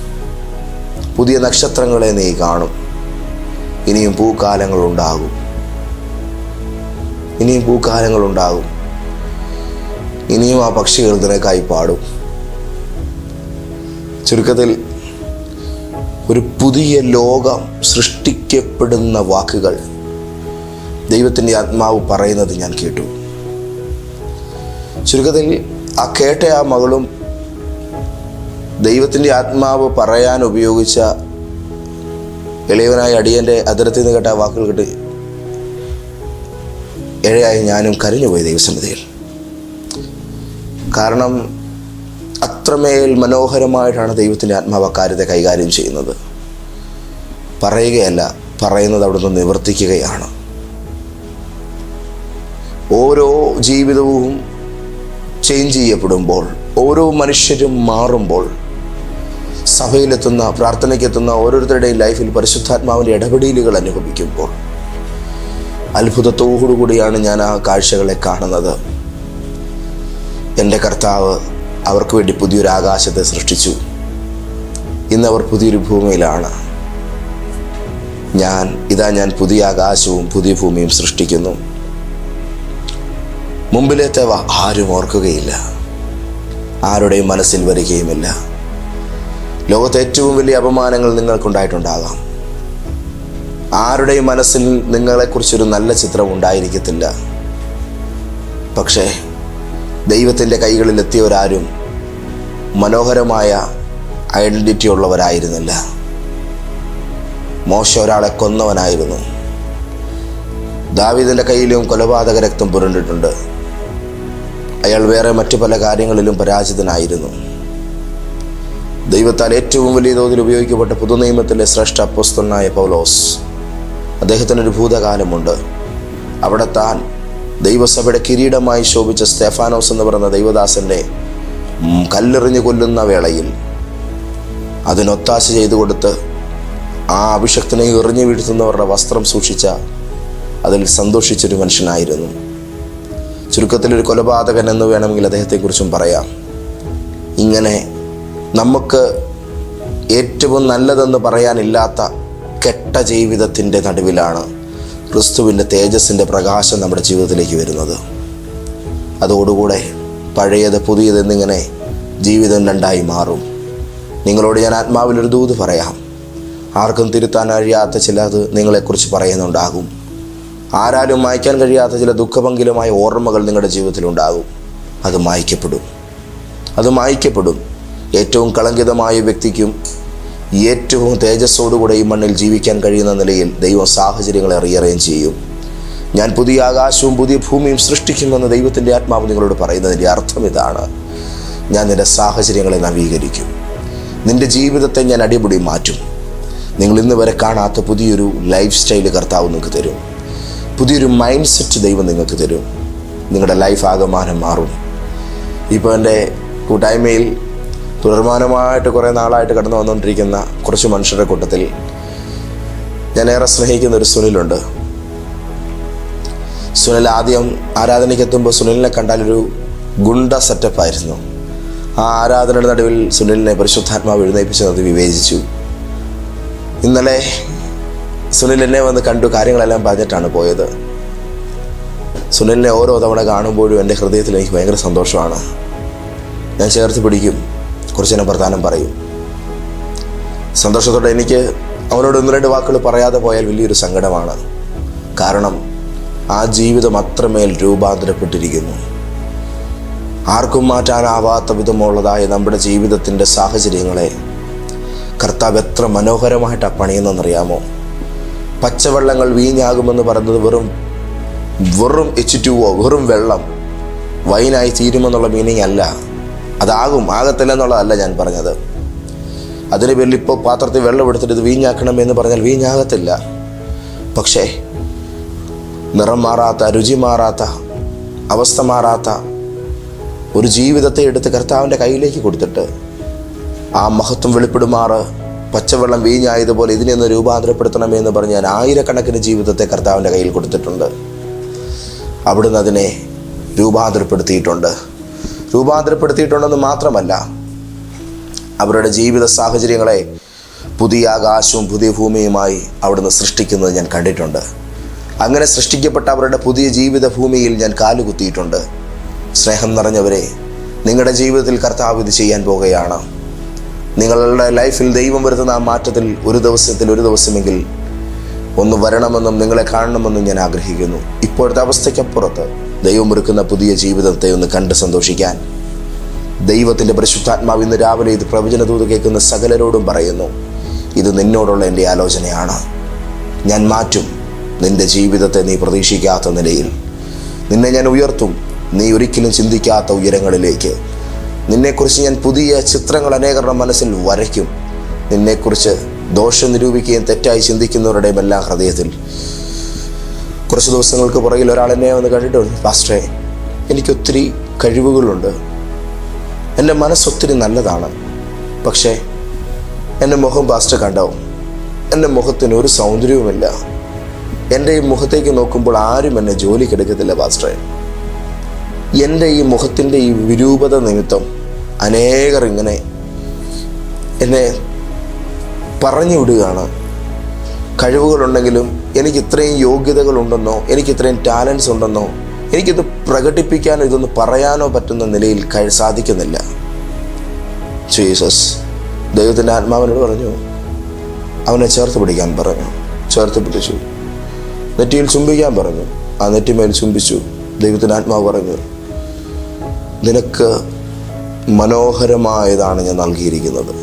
പുതിയ നക്ഷത്രങ്ങളെ നീ കാണും. ഇനിയും പൂക്കാലങ്ങളുണ്ടാകും ഇനിയും പൂക്കാലങ്ങളുണ്ടാകും ഇനിയും ആ പക്ഷികൾ നിനക്കായി പാടും. ചുരുക്കത്തിൽ ഒരു പുതിയ ലോകം സൃഷ്ടിക്കപ്പെടുന്ന വാക്കുകൾ ദൈവത്തിന്റെ ആത്മാവ് പറയുന്നത് ഞാൻ കേട്ടു. ചുരുക്കത്തിൽ ആ കേട്ട ആ മകളും ദൈവത്തിന്റെ ആത്മാവ് പറയാൻ ഉപയോഗിച്ച ഇളയവനായ അടിയന്റെ അതിർത്തി നിന്ന് കേട്ട വാക്കുകൾ കിട്ടി ഇഴയായി ഞാനും കരഞ്ഞുപോയി ദൈവസന്നിധിയിൽ. കാരണം അത്രമേൽ മനോഹരമായിട്ടാണ് ദൈവത്തിന്റെ ആത്മാവ് അക്കാര്യത്തെ കൈകാര്യം ചെയ്യുന്നത്. പറയുകയല്ല പറയുന്നത് അവിടുന്ന് നിവർത്തിക്കുകയാണ്. ഓരോ ജീവിതവും ചേഞ്ച് ചെയ്യപ്പെടുമ്പോൾ ഓരോ മനുഷ്യരും മാറുമ്പോൾ സഭയിലെത്തുന്ന പ്രാർത്ഥനയ്ക്കെത്തുന്ന ഓരോരുത്തരുടെയും ലൈഫിൽ പരിശുദ്ധാത്മാവിന്റെ ഇടപെടലുകൾ അനുഭവിക്കുമ്പോൾ അത്ഭുതത്തോടുകൂടിയാണ് ഞാൻ ആ കാഴ്ചകളെ കാണുന്നത്. എന്റെ കർത്താവ് അവർക്ക് വേണ്ടി പുതിയൊരു ആകാശത്തെ സൃഷ്ടിച്ചു. ഇന്ന് അവർ പുതിയൊരു ഭൂമിയിലാണ്. ഞാൻ ഇതാ ഞാൻ പുതിയ ആകാശവും പുതിയ ഭൂമിയും സൃഷ്ടിക്കുന്നു. മുമ്പിലേത്തവ ആരും ഓർക്കുകയില്ല. ആരുടെയും മനസ്സിൽ വരികയുമില്ല. ലോകത്തെ ഏറ്റവും വലിയ അപമാനങ്ങൾ നിങ്ങൾക്കുണ്ടായിട്ടുണ്ടാകാം. ആരുടെയും മനസ്സിൽ നിങ്ങളെക്കുറിച്ചൊരു നല്ല ചിത്രം ഉണ്ടായിരിക്കത്തില്ല. പക്ഷേ ദൈവത്തിന്റെ കൈകളിൽ എത്തിയവരാരും മനോഹരമായ ഐഡന്റിറ്റി ഉള്ളവരായിരുന്നില്ല. മോശ ഒരാളെ കൊന്നവനായിരുന്നു. ദാവിദിന്റെ കയ്യിലും കൊലപാതക രക്തം പുരണ്ടിട്ടുണ്ട്. അയാൾ വേറെ മറ്റു പല കാര്യങ്ങളിലും പരാജിതനായിരുന്നു. ദൈവത്താൽ ഏറ്റവും വലിയ തോതിൽ ഉപയോഗിക്കപ്പെട്ട പുതുനിയമത്തിലെ ശ്രേഷ്ഠ അപ്പോസ്തലനായ പൗലോസ്. അദ്ദേഹത്തിനൊരു ഭൂതകാലമുണ്ട്. അവിടെ താൻ ദൈവസഭയുടെ കിരീടമായി ശോഭിച്ച സ്റ്റെഫാനോസ് എന്ന് പറയുന്ന ദൈവദാസന്റെ കല്ലെറിഞ്ഞു കൊല്ലുന്ന വേളയിൽ അതിനൊത്താശ ചെയ്തു കൊടുത്ത് ആ അഭിഷക്തനെ എറിഞ്ഞു വീഴ്ത്തുന്നവരുടെ വസ്ത്രം സൂക്ഷിച്ച അതിൽ സന്തോഷിച്ചൊരു മനുഷ്യനായിരുന്നു. ചുരുക്കത്തിൽ ഒരു കൊലപാതകൻ എന്ന് വേണമെങ്കിൽ അദ്ദേഹത്തെക്കുറിച്ചും പറയാം. ഇങ്ങനെ നമുക്ക് ഏറ്റവും നല്ലതെന്ന് പറയാനില്ലാത്ത കെട്ട ജീവിതത്തിന്റെ നടുവിലാണ് ക്രിസ്തുവിന്റെ തേജസ്സിന്റെ പ്രകാശം നമ്മുടെ ജീവിതത്തിലേക്ക് വരുന്നത്. അതോടുകൂടെ പഴയത് പുതിയത് എന്നിങ്ങനെ ജീവിതം രണ്ടായി മാറും. നിങ്ങളോട് ഞാൻ ആത്മാവിലൊരു ദൂത് പറയാം. ആർക്കും തിരുത്താൻ കഴിയാത്ത ചിലത് നിങ്ങളെക്കുറിച്ച് പറയുന്നുണ്ടാകും. ആരാലും മായ്ക്കാൻ കഴിയാത്ത ചില ദുഃഖഭംഗിലമായ ഓർമ്മകൾ നിങ്ങളുടെ ജീവിതത്തിലുണ്ടാകും അത് മായ്ക്കപ്പെടും. അത് മായ്ക്കപ്പെടും. ഏറ്റവും കളങ്കിതമായ വ്യക്തിക്കും ഏറ്റവും തേജസ്സോടുകൂടെ ഈ മണ്ണിൽ ജീവിക്കാൻ കഴിയുന്ന നിലയിൽ ദൈവം സാഹചര്യങ്ങളെ അറിയറിയും ചെയ്യും. ഞാൻ പുതിയ ആകാശവും പുതിയ ഭൂമിയും സൃഷ്ടിക്കുമെന്ന് ദൈവത്തിന്റെ ആത്മാവ് നിങ്ങളോട് പറയുന്നതിന്റെ അർത്ഥം ഇതാണ്. ഞാൻ നിന്റെ സാഹചര്യങ്ങളെ നവീകരിക്കും. നിന്റെ ജീവിതത്തെ ഞാൻ അടിപൊളി മാറ്റും. നിങ്ങൾ ഇന്ന് വരെ കാണാത്ത പുതിയൊരു ലൈഫ് സ്റ്റൈൽ കർത്താവ് നിങ്ങൾക്ക് തരും. പുതിയൊരു മൈൻഡ് സെറ്റ് ദൈവം നിങ്ങൾക്ക് തരും. നിങ്ങളുടെ ലൈഫ് ആകമാനം മാറും. ഇപ്പോൾ എന്റെ കൂട്ടായ്മയിൽ തുടർമാനമായിട്ട് കുറേ നാളായിട്ട് കടന്നു വന്നുകൊണ്ടിരിക്കുന്ന കുറച്ച് മനുഷ്യരുടെ കൂട്ടത്തിൽ ഞാൻ ഏറെ സ്നേഹിക്കുന്ന ഒരു സുനിലുണ്ട്. സുനിൽ ആദ്യം ആരാധനയ്ക്ക് എത്തുമ്പോൾ സുനിലിനെ ഒരു ഗുണ്ട സെറ്റപ്പായിരുന്നു ആ ആരാധനയുടെ നടുവിൽ സുനിലിനെ പരിശുദ്ധാത്മാവ് എഴുന്നേപ്പിച്ചത് വിവേചിച്ചു. ഇന്നലെ സുനിൽ എന്നെ വന്ന് കണ്ടു കാര്യങ്ങളെല്ലാം പറഞ്ഞിട്ടാണ് പോയത്. സുനിലിനെ ഓരോ തവണ കാണുമ്പോഴും എന്റെ ഹൃദയത്തിൽ എനിക്ക് ഭയങ്കര സന്തോഷമാണ്. ഞാൻ ചേർത്ത് പിടിക്കും. കുറച്ച് പ്രധാനം പറയും. സന്തോഷത്തോടെ എനിക്ക് അവനോട് ഒന്ന് രണ്ട് വാക്കുകൾ പറയാതെ പോയാൽ വലിയൊരു സങ്കടമാണ്. കാരണം ആ ജീവിതം അത്രമേൽ രൂപാന്തരപ്പെട്ടിരിക്കുന്നു. ആർക്കും മാറ്റാനാവാത്ത വിധമുള്ളതായ നമ്മുടെ ജീവിതത്തിന്റെ സാഹചര്യങ്ങളെ കർത്താവ് എത്ര മനോഹരമായിട്ടാണ് പണിയുന്നതെന്നറിയാമോ? പച്ചവെള്ളങ്ങൾ വീഞ്ഞാകുമെന്ന് പറയുന്നത് വെറും വെറും എച്ച് ടു വെറും വെള്ളം വൈനായി തീരുമെന്നുള്ള മീനിങ് അല്ല. അതാകും ആകത്തില്ല എന്നുള്ളതല്ല ഞാൻ പറഞ്ഞത്. അതിന് പേരിൽ ഇപ്പോൾ പാത്രത്തിൽ വെള്ളം എടുത്തിട്ട് ഇത് വീഞ്ഞാക്കണം എന്ന് പറഞ്ഞാൽ വീഞ്ഞാകത്തില്ല. പക്ഷേ നിറം മാറാത്ത രുചി മാറാത്ത അവസ്ഥ മാറാത്ത ഒരു ജീവിതത്തെ എടുത്ത് കർത്താവിന്റെ കയ്യിലേക്ക് കൊടുത്തിട്ട് ആ മഹത്വം വെളിപ്പെടുമാറ് പച്ചവെള്ളം വീഞ്ഞായതുപോലെ ഇതിനെ ഒന്ന് രൂപാന്തരപ്പെടുത്തണമേ എന്ന് പറഞ്ഞ് ഞാൻ ആയിരക്കണക്കിന് ജീവിതത്തെ കർത്താവിന്റെ കയ്യിൽ കൊടുത്തിട്ടുണ്ട്. അവിടുന്ന് അതിനെ രൂപാന്തരപ്പെടുത്തിയിട്ടുണ്ട്. രൂപാന്തരപ്പെടുത്തിയിട്ടുണ്ടെന്ന് മാത്രമല്ല അവരുടെ ജീവിത സാഹചര്യങ്ങളെ പുതിയ ആകാശവും പുതിയ ഭൂമിയുമായി അവിടുന്ന് സൃഷ്ടിക്കുന്നത് ഞാൻ കണ്ടിട്ടുണ്ട്. അങ്ങനെ സൃഷ്ടിക്കപ്പെട്ട അവരുടെ പുതിയ ജീവിത ഭൂമിയിൽ ഞാൻ കാലുകുത്തിയിട്ടുണ്ട്. സ്നേഹം നിറഞ്ഞവരെ നിങ്ങളുടെ ജീവിതത്തിൽ കർത്താവ് ഇത് ചെയ്യാൻ പോകുകയാണ് നിങ്ങളുടെ ലൈഫിൽ ദൈവം വരുത്തുന്ന ആ മാറ്റത്തിൽ ഒരു ദിവസത്തിൽ ഒരു ദിവസമെങ്കിൽ ഒന്ന് വരണമെന്നും നിങ്ങളെ കാണണമെന്നും ഞാൻ ആഗ്രഹിക്കുന്നു. ഇപ്പോഴത്തെ അവസ്ഥയ്ക്കപ്പുറത്ത് ദൈവം ഒരുക്കുന്ന പുതിയ ജീവിതത്തെ ഒന്ന് കണ്ട് സന്തോഷിക്കാൻ. ദൈവത്തിന്റെ പരിശുദ്ധാത്മാവ് ഇന്ന് രാവിലെ ഇത് പ്രവചനദൂത് കേൾക്കുന്ന സകലരോടും പറയുന്നു ഇത് നിന്നോടുള്ള എന്റെ ആലോചനയാണ്. ഞാൻ മാറ്റും നിന്റെ ജീവിതത്തെ നീ പ്രതീക്ഷിക്കാത്ത നിലയിൽ. നിന്നെ ഞാൻ ഉയർത്തും നീ ഒരിക്കലും ചിന്തിക്കാത്ത ഉയരങ്ങളിലേക്ക്. നിന്നെക്കുറിച്ച് ഞാൻ പുതിയ ചിത്രങ്ങൾ അനേകരുടെ മനസ്സിൽ വരയ്ക്കും. നിന്നെക്കുറിച്ച് ദോഷം നിരൂപിക്കുകയും തെറ്റായി ചിന്തിക്കുന്നവരുടെയും എല്ലാ ഹൃദയത്തിൽ കുറച്ച് ദിവസങ്ങൾക്ക് പുറകിൽ ഒരാൾ എന്നെ വന്ന് കണ്ടിട്ടുണ്ട് പാസ്റ്ററെ. എനിക്കൊത്തിരി കഴിവുകളുണ്ട്. എന്റെ മനസ്സൊത്തിരി നല്ലതാണ്. പക്ഷേ എന്റെ മുഖം പാസ്റ്റർ കണ്ടോ? എന്റെ മുഖത്തിന് ഒരു സൗന്ദര്യവുമില്ല. എന്റെ ഈ മുഖത്തേക്ക് നോക്കുമ്പോൾ ആരും എന്നെ ജോലിക്ക് എടുക്കത്തില്ല പാസ്റ്ററെ. എന്റെ ഈ മുഖത്തിന്റെ ഈ വിരൂപത നിമിത്തം അനേകർ ഇങ്ങനെ എന്നെ പറഞ്ഞു വിടുകയാണ്. കഴിവുകളുണ്ടെങ്കിലും എനിക്ക് ഇത്രയും യോഗ്യതകളുണ്ടെന്നോ എനിക്ക് ഇത്രയും ടാലൻസ് ഉണ്ടെന്നോ എനിക്കിത് പ്രകടിപ്പിക്കാനോ ഇതൊന്ന് പറയാനോ പറ്റുന്ന നിലയിൽ കഴി സാധിക്കുന്നില്ല. ജീസസ് ദൈവത്തിന്റെ ആത്മാവിനോട് പറഞ്ഞു അവനെ ചേർത്ത് പിടിക്കാൻ പറഞ്ഞു. ചേർത്ത് പിടിച്ചു. നെറ്റിയിൽ ചുംബിക്കാൻ പറഞ്ഞു. ആ നെറ്റിമേൽ ചുംബിച്ചു. ദൈവത്തിന്റെ ആത്മാവ് പറഞ്ഞു നിനക്ക് മനോഹരമായതാണ് ഞാൻ നൽകിയിരിക്കുന്നത്.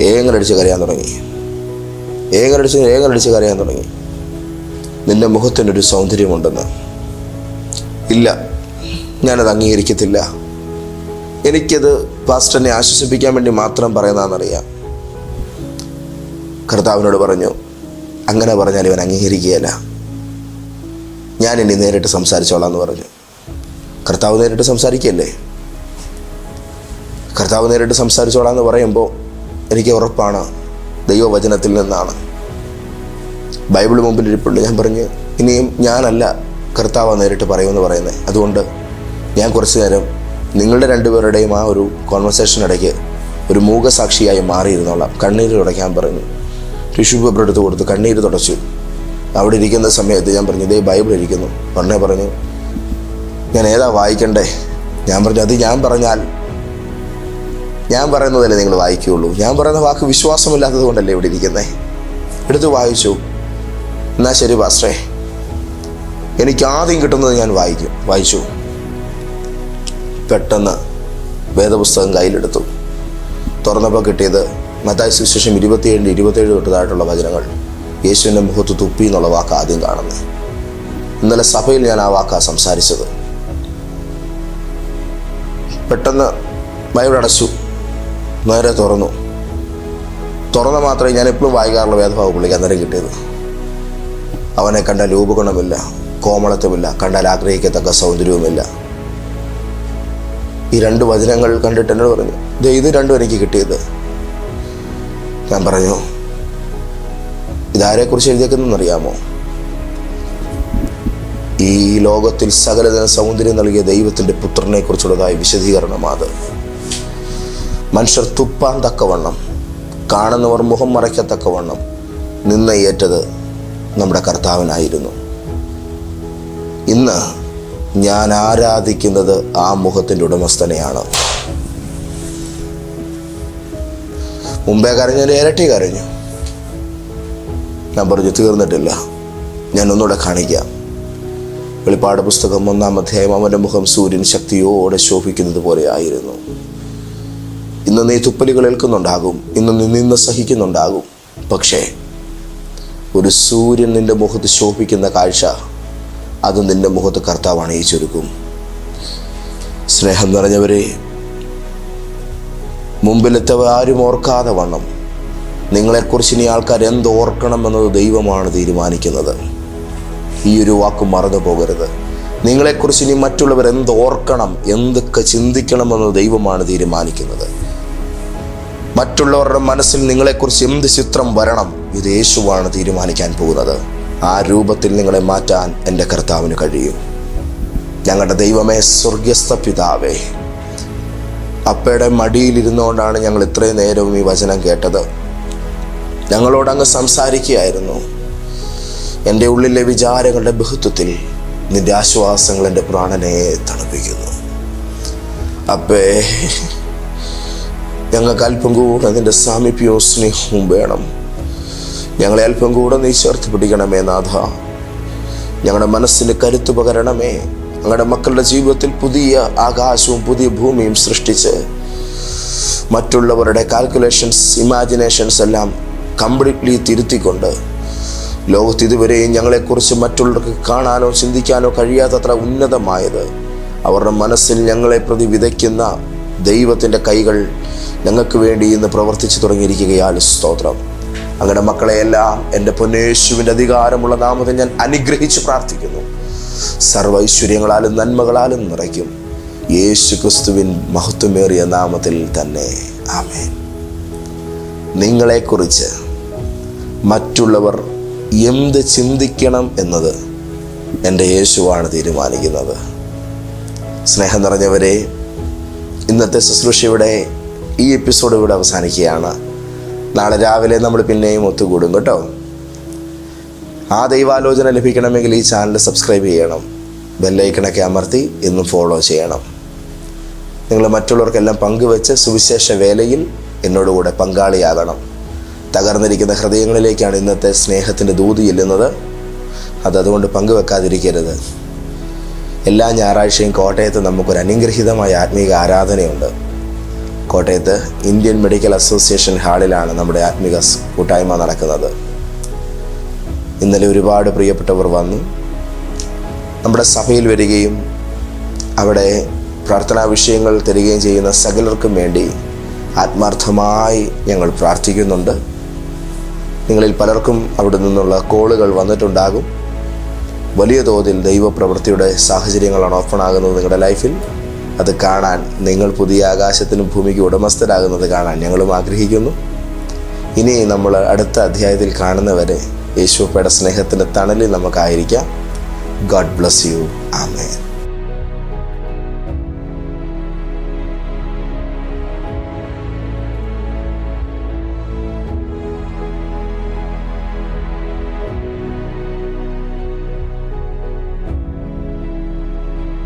ഏങ്ങലടിച്ച് കരയാൻ തുടങ്ങി. ഏങ്ങലടിച്ച് ഏകരടിച്ച് കരയാൻ തുടങ്ങി. നിന്റെ മുഖത്തിനൊരു സൗന്ദര്യമുണ്ടെന്ന്. ഇല്ല ഞാനത് അംഗീകരിക്കത്തില്ല. എനിക്കത് പാസ്റ്ററിനെ ആശ്വസിപ്പിക്കാൻ വേണ്ടി മാത്രം പറയുന്നതെന്നറിയാം കർത്താവിനോട് പറഞ്ഞു അങ്ങനെ പറഞ്ഞാൽ ഇവൻ അംഗീകരിക്കുകയല്ല. ഞാൻ ഇനി നേരിട്ട് സംസാരിച്ചോളാം എന്ന് പറഞ്ഞു. കർത്താവ് നേരിട്ട് സംസാരിക്കുകയല്ലേ? കർത്താവ് നേരിട്ട് സംസാരിച്ചോളാം എന്ന് പറയുമ്പോൾ എനിക്ക് ഉറപ്പാണ് ദൈവവചനത്തിൽ നിന്നാണ്. ബൈബിൾ മുമ്പിൽ ഇരിപ്പുണ്ട്. ഞാൻ പറഞ്ഞു ഇനിയും ഞാനല്ല കർത്താവ് നേരിട്ട് പറയുമെന്ന് പറയുന്നത്. അതുകൊണ്ട് ഞാൻ കുറച്ച് നേരം നിങ്ങളുടെ രണ്ടുപേരുടെയും ആ ഒരു കോൺവെർസേഷൻ ഇടയ്ക്ക് ഒരു മൂകസാക്ഷിയായി മാറിയിരുന്നോളാം. കണ്ണീര് തുടയ്ക്കാൻ പറഞ്ഞു. ടിഷ്യൂ പേപ്പർ എടുത്ത് കൊടുത്ത് കണ്ണീര് തുടച്ചു. അവിടെ ഇരിക്കുന്ന സമയത്ത് ഞാൻ പറഞ്ഞു ഇതേ ബൈബിൾ ഇരിക്കുന്നു. ഉടനെ പറഞ്ഞു ഞാൻ ഏതാ വായിക്കണ്ടേ? ഞാൻ പറഞ്ഞു അത് ഞാൻ പറഞ്ഞാൽ ഞാൻ പറയുന്നതല്ലേ നിങ്ങൾ വായിക്കുകയുള്ളൂ. ഞാൻ പറയുന്ന വാക്ക് വിശ്വാസമില്ലാത്തത് കൊണ്ടല്ലേ ഇവിടെ ഇരിക്കുന്നത് എടുത്ത് വായിച്ചു. എന്നാ ശരി പാസ്റ്റേ എനിക്ക് ആദ്യം കിട്ടുന്നത് ഞാൻ വായിക്കും വായിച്ചു. പെട്ടെന്ന് വേദപുസ്തകം കയ്യിലെടുത്തു. തുറന്നപ്പോൾ കിട്ടിയത് മത്തായ സുവിശേഷം ഇരുപത്തിയേഴിന്റെ ഇരുപത്തേഴ് തൊട്ടതായിട്ടുള്ള വചനങ്ങൾ. യേശുവിന്റെ മുഖത്ത് തുപ്പി എന്നുള്ള വാക്ക് ആദ്യം കാണുന്നത് ഇന്നലെ സഭയിൽ ഞാൻ ആ വാക്കാണ് സംസാരിച്ചത്. പെട്ടെന്ന് ബൈബിൾ അടച്ചു. നേരെ തുറന്നു. തുറന്ന മാത്രമേ ഞാൻ എപ്പോഴും വായിക്കാറുള്ള വേദഭാവം പുള്ളിക്ക് അന്നേരം കിട്ടിയത്. അവനെ കണ്ടാൽ രൂപഗുണമില്ല കോമളത്വമില്ല കണ്ടാൽ ആഗ്രഹിക്കത്തക്ക സൗന്ദര്യവുമില്ല. ഈ രണ്ട് വചനങ്ങൾ കണ്ടിട്ട് എന്നോട് പറഞ്ഞു ദേ ഇത് രണ്ടും എനിക്ക് കിട്ടിയത്. ഞാൻ പറഞ്ഞു ഇതാരെക്കുറിച്ച് എഴുതിയേക്കുന്നറിയാമോ ഈ ലോകത്തിൽ സകലതന സൗന്ദര്യം നൽകിയ ദൈവത്തിന്റെ പുത്രനെ കുറിച്ചുള്ളതായ വിശദീകരണമാണ് അത് മനുഷ്യർ തുപ്പാൻ തക്കവണ്ണം കാണുന്നവർ മുഖം മറയ്ക്കത്തക്കവണ്ണം നിന്നയേറ്റത് നമ്മുടെ കർത്താവിനായിരുന്നു. ഇന്ന് ഞാൻ ആരാധിക്കുന്നത് ആ മുഖത്തിന്റെ ഉടമസ്ഥനെയാണ്. മുമ്പേ കരഞ്ഞതിന്റെ ഇരട്ടി കരഞ്ഞു. ഞാൻ പറഞ്ഞു തീർന്നിട്ടില്ല. ഞാൻ ഒന്നുകൂടെ കാണിക്കാം. വെളിപ്പാട് പുസ്തകം ഒന്നാം അധ്യായം അവന്റെ മുഖം സൂര്യൻ ശക്തിയോടെ ശോഭിക്കുന്നത് പോലെ ആയിരുന്നു. ഇന്ന് നീ തുപ്പലുകൾ ഏൽക്കുന്നുണ്ടാകും. ഇന്ന് നീ നിന്ന് സഹിക്കുന്നുണ്ടാകും. പക്ഷേ ഒരു സൂര്യൻ നിന്റെ മുഖത്ത് ശോഭിക്കുന്ന കാഴ്ച അത് നിന്റെ മുഖത്ത് കർത്താവ് അണിയിച്ചൊരുക്കും. സ്നേഹം നിറഞ്ഞവരെ മുമ്പിലെത്തവ ആരും ഓർക്കാതെ വണ്ണം. നിങ്ങളെക്കുറിച്ച് ഇനി ആൾക്കാർ എന്തോർക്കണം എന്നത് ദൈവമാണ് തീരുമാനിക്കുന്നത്. ഈ ഒരു വാക്ക് മറന്നു പോകരുത്. നിങ്ങളെക്കുറിച്ച് ഇനി മറ്റുള്ളവർ എന്തോർക്കണം എന്തൊക്കെ ചിന്തിക്കണമെന്ന് ദൈവമാണ് തീരുമാനിക്കുന്നത്. മറ്റുള്ളവരുടെ മനസ്സിൽ നിങ്ങളെക്കുറിച്ച് എന്ത് ചിത്രം വരണം? ഇത് യേശുവാണ് തീരുമാനിക്കാൻ പോകുന്നത്. ആ രൂപത്തിൽ നിങ്ങളെ മാറ്റാൻ എന്റെ കർത്താവിന് കഴിയും. ഞങ്ങളുടെ ദൈവമേ സ്വർഗസ്ഥ പിതാവേ അപ്പയുടെ മടിയിലിരുന്നുകൊണ്ടാണ് ഞങ്ങൾ ഇത്രയും നേരവും ഈ വചനം കേട്ടത്. ഞങ്ങളോട് അങ്ങ് സംസാരിക്കുകയായിരുന്നു. എന്റെ ഉള്ളിലെ വിചാരങ്ങളുടെ ബഹുത്വത്തിൽ നിന്റെ ആശ്വാസങ്ങൾ എന്റെ പ്രാണനെ തണുപ്പിക്കുന്നു. അപ്പേ ഞങ്ങൾക്ക് അല്പം കൂടെ നിന്റെ സാമീപ്യവും സ്നേഹവും വേണം. ഞങ്ങളെ അല്പം കൂടെ നീ ചേർത്ത് പിടിക്കണമേ നാഥ. ഞങ്ങളുടെ മനസ്സിന് കരുത്ത് പകരണമേ. ഞങ്ങളുടെ മക്കളുടെ ജീവിതത്തിൽ പുതിയ ആകാശവും പുതിയ ഭൂമിയും സൃഷ്ടിച്ച് മറ്റുള്ളവരുടെ കാൽക്കുലേഷൻസ് ഇമാജിനേഷൻസ് എല്ലാം കംപ്ലീറ്റ്ലി തിരുത്തിക്കൊണ്ട് ലോകത്ത് ഇതുവരെയും ഞങ്ങളെക്കുറിച്ച് മറ്റുള്ളവർക്ക് കാണാനോ ചിന്തിക്കാനോ കഴിയാത്തത്ര ഉന്നതമായത് അവരുടെ മനസ്സിൽ ഞങ്ങളെ പ്രതി വിതയ്ക്കുന്ന ദൈവത്തിന്റെ കൈകൾ ഞങ്ങൾക്ക് വേണ്ടി ഇന്ന് പ്രവർത്തിച്ചു തുടങ്ങിയിരിക്കുകയാൽ സ്തോത്രം. അങ്ങനെ മക്കളെയെല്ലാം എന്റെ പൊന്നേശുവിന്റെ അധികാരമുള്ള നാമത്തെ ഞാൻ അനുഗ്രഹിച്ച് പ്രാർത്ഥിക്കുന്നു. സർവ ഐശ്വര്യങ്ങളാലും നന്മകളാലും നിറയ്ക്കും. യേശു ക്രിസ്തുവിൻ മഹത്വമേറിയ നാമത്തിൽ തന്നെ. ആമേ നിങ്ങളെക്കുറിച്ച് മറ്റുള്ളവർ എന്ത് ചിന്തിക്കണം എന്നത് എന്റെ യേശുവാണ് തീരുമാനിക്കുന്നത്. സ്നേഹം നിറഞ്ഞവരെ ഇന്നത്തെ ശുശ്രൂഷയുടെ ഈ എപ്പിസോഡ് ഇവിടെ അവസാനിക്കുകയാണ്. നാളെ രാവിലെ നമ്മൾ പിന്നെയും ഒത്തുകൂടും കേട്ടോ. ആ ദൈവാലോചന ലഭിക്കണമെങ്കിൽ ഈ ചാനൽ സബ്സ്ക്രൈബ് ചെയ്യണം. ബെല്ലൈക്കണൊക്കെ അമർത്തി ഇന്നും ഫോളോ ചെയ്യണം. നിങ്ങൾ മറ്റുള്ളവർക്കെല്ലാം പങ്കുവെച്ച് സുവിശേഷ വേലയിൽ എന്നോടുകൂടെ പങ്കാളിയാകണം. തകർന്നിരിക്കുന്ന ഹൃദയങ്ങളിലേക്കാണ് ഇന്നത്തെ സ്നേഹത്തിന്റെ ദൂതി ചെല്ലുന്നത്. അത് അതുകൊണ്ട് പങ്കുവെക്കാതിരിക്കരുത്. എല്ലാ ഞായറാഴ്ചയും കോട്ടയത്ത് നമുക്കൊരു അനുഗ്രഹീതമായ ആത്മീക ആരാധനയുണ്ട്. കോട്ടയത്ത് ഇന്ത്യൻ മെഡിക്കൽ അസോസിയേഷൻ ഹാളിലാണ് നമ്മുടെ ആത്മീക കൂട്ടായ്മ നടക്കുന്നത്. ഇന്നലെ ഒരുപാട് പ്രിയപ്പെട്ടവർ വന്നു. നമ്മുടെ സഭയിൽ വരികയും അവിടെ പ്രാർത്ഥനാ വിഷയങ്ങൾ തരികയും ചെയ്യുന്ന സകലർക്കും വേണ്ടി ആത്മാർത്ഥമായി ഞങ്ങൾ പ്രാർത്ഥിക്കുന്നുണ്ട്. നിങ്ങളിൽ പലർക്കും അവിടെ നിന്നുള്ള കോളുകൾ വന്നിട്ടുണ്ടാകും. വലിയ തോതിൽ ദൈവപ്രവൃത്തിയുടെ സാഹചര്യങ്ങളാണ് ഓപ്പൺ ആകുന്നത് നിങ്ങളുടെ ലൈഫിൽ. അത് കാണാൻ നിങ്ങൾ പുതിയ ആകാശത്തിനും ഭൂമിക്കും ഉടമസ്ഥരാകുന്നത് കാണാൻ ഞങ്ങളും ആഗ്രഹിക്കുന്നു. ഇനി നമ്മൾ അടുത്ത അധ്യായത്തിൽ കാണുന്നവരെ യേശുപ്പയുടെ സ്നേഹത്തിന്റെ തണലിൽ നമുക്കായിരിക്കാം. God bless you. ആമേൻ.